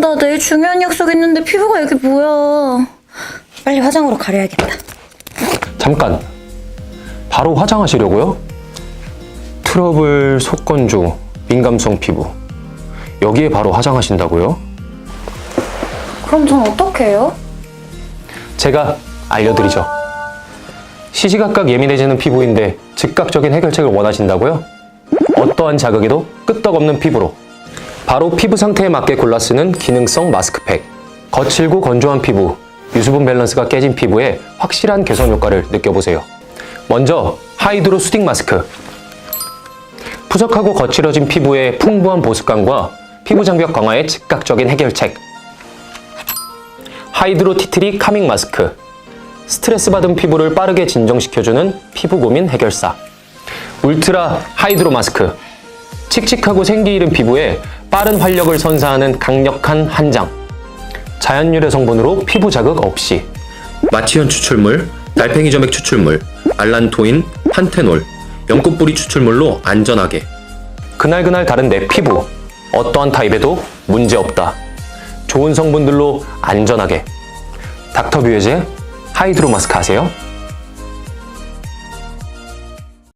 나 내일 중요한 약속 있는데 피부가 이게 뭐야. 빨리 화장으로 가려야겠다. 잠깐. 바로 화장하시려고요? 트러블, 속건조, 민감성 피부. 여기에 바로 화장하신다고요? 그럼 전 어떻게 해요? 제가 알려드리죠. 시시각각 예민해지는 피부인데 즉각적인 해결책을 원하신다고요? 어떠한 자극에도 끄떡없는 피부로 바로 피부 상태에 맞게 골라 쓰는 기능성 마스크팩. 거칠고 건조한 피부 유수분 밸런스가 깨진 피부에 확실한 개선 효과를 느껴보세요. 먼저 하이드로 수딩 마스크. 푸석하고 거칠어진 피부에 풍부한 보습감과 피부 장벽 강화에 즉각적인 해결책. 하이드로 티트리 카밍 마스크. 스트레스 받은 피부를 빠르게 진정시켜주는 피부 고민 해결사. 울트라 하이드로 마스크. 칙칙하고 생기 잃은 피부에 빠른 활력을 선사하는 강력한 한장. 자연 유래 성분으로 피부 자극 없이. 마취현 추출물, 달팽이 점액 추출물, 알란토인, 판테놀, 연꽃뿌리 추출물로 안전하게. 그날그날 다른 내 피부. 어떠한 타입에도 문제없다. 좋은 성분들로 안전하게. 닥터뷰에제 하이드로 마스크 하세요.